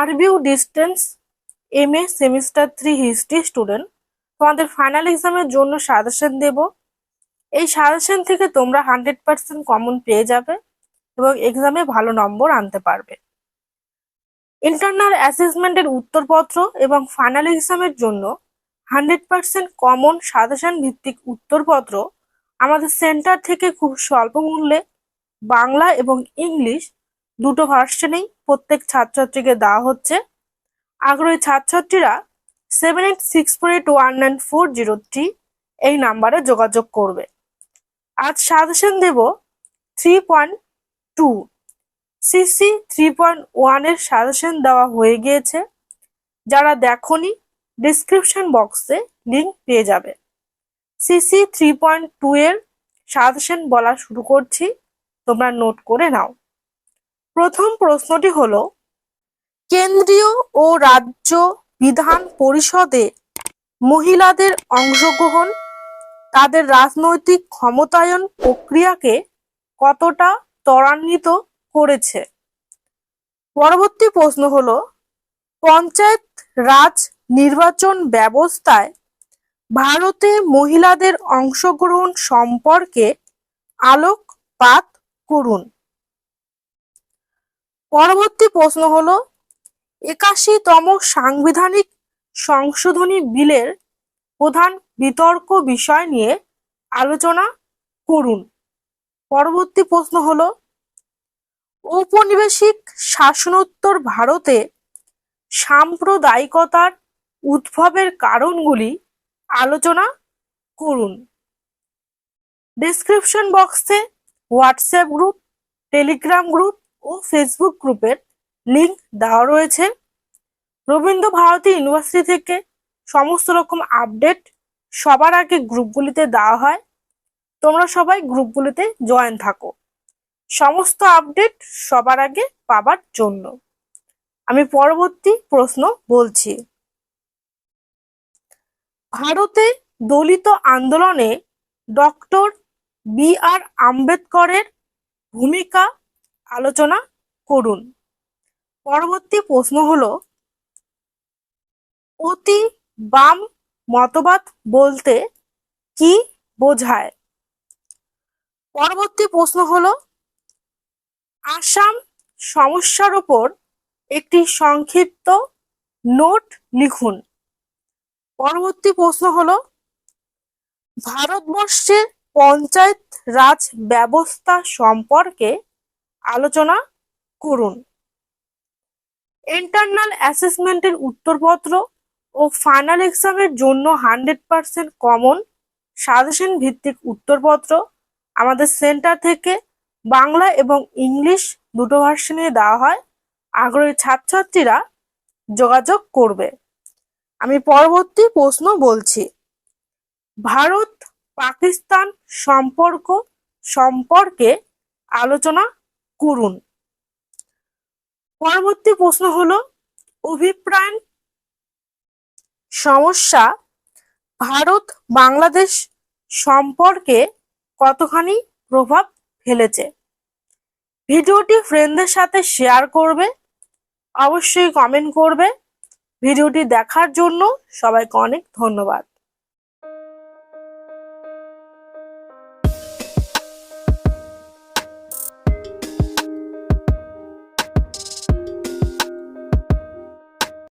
RBU distance M A semester three history student তোমাদের final এক্সামের জন্য সাজেশন দেব। এই সাজেশন থেকে তোমরা হান্ড্রেড পার্সেন্ট কমন পেয়ে যাবে এবং এক্সামে ভালো নম্বর আনতে পারবে। ইন্টারনাল অ্যাসেসমেন্টের উত্তরপত্র এবং ফাইনাল এক্সামের জন্য হান্ড্রেড পার্সেন্ট কমন সাজেশন ভিত্তিক উত্তরপত্র আমাদের সেন্টার থেকে খুব স্বল্প মূল্যে বাংলা এবং ইংলিশ দুটো ভার্সনেই প্রত্যেক ছাত্রছাত্রীকে দেওয়া হচ্ছে। আগ্রহী ছাত্রছাত্রীরা seven eight six four eight one nine four zero three এই নাম্বারে যোগাযোগ করবে। আজ সাজেশন দেব three point two CC three point ওয়ানের সাজেশন দেওয়া হয়ে গিয়েছে। যারা দেখনি ডিসক্রিপশন বক্সে লিঙ্ক পেয়ে যাবে। সিসি থ্রি পয়েন্ট টু এর সাজেশন বলা শুরু করছি। তোমরা নোট করে নাও। প্রথম প্রশ্নটি হলো, কেন্দ্রীয় ও রাজ্য বিধান পরিষদে মহিলাদের অংশগ্রহণ, তাদের রাজনৈতিক ক্ষমতায়ন প্রক্রিয়াকে কতটা ত্বরান্বিত করেছে? পরবর্তী প্রশ্ন হল, পঞ্চায়েত রাজ নির্বাচন ব্যবস্থায় ভারতে মহিলাদের অংশগ্রহণ সম্পর্কে আলোকপাত করুন। পরবর্তী প্রশ্ন হলো, একাশিতম সাংবিধানিক সংশোধনী বিলের প্রধান বিতর্ক বিষয় নিয়ে আলোচনা করুন। পরবর্তী প্রশ্ন হল, ঔপনিবেশিক শাসনোত্তর ভারতে সাম্প্রদায়িকতার উদ্ভবের কারণগুলি আলোচনা করুন। ডিসক্রিপশন বক্সে হোয়াটসঅ্যাপ গ্রুপ টেলিগ্রাম গ্রুপ ও ফেসবুক গ্রুপের লিংক দেওয়া রয়েছে। রবীন্দ্র ভারতী ইউনিভার্সিটি থেকে সমস্ত রকম আপডেট সবার আগে গ্রুপগুলিতে দেওয়া হয়। তোমরা সবাই গ্রুপগুলিতে জয়েন থাকো। সমস্ত আপডেট সবার আগে পাবার জন্য। আমি পরবর্তী প্রশ্ন বলছি। ভারতে দলিত আন্দোলনে ডক্টর বি আর আম্বেদকরের ভূমিকা আলোচনা করুন। পরবর্তী প্রশ্ন হলো, অতি বাম মতবাদ বলতে কি বোঝায়? পরবর্তী প্রশ্ন হলো, আসাম সমস্যার উপর একটি সংক্ষিপ্ত নোট লিখুন। পরবর্তী প্রশ্ন হলো ভারতবর্ষের পঞ্চায়েত রাজ ব্যবস্থা সম্পর্কে আলোচনা করুন। ইন্টারনাল অ্যাসেসমেন্টের উত্তরপত্র ও ফাইনাল এক্সামের জন্য হান্ড্রেড পার্সেন্ট কমন সাজেশন ভিত্তিক উত্তরপত্র আমাদের সেন্টার থেকে বাংলা এবং ইংলিশ দুটো ভার্সনে দেওয়া হয়। আগ্রহী ছাত্রছাত্রীরা যোগাযোগ করবে। আমি পরবর্তী প্রশ্ন বলছি। ভারত পাকিস্তান সম্পর্ক সম্পর্কে আলোচনা করুন। পরবর্তী প্রশ্ন হলো অভিপ্রায় সমস্যা ভারত বাংলাদেশ সম্পর্কে কতখানি প্রভাব ফেলেছে? ভিডিওটি ফ্রেন্ডদের সাথে শেয়ার করবে, অবশ্যই কমেন্ট করবে। ভিডিওটি দেখার জন্য সবাইকে অনেক ধন্যবাদ।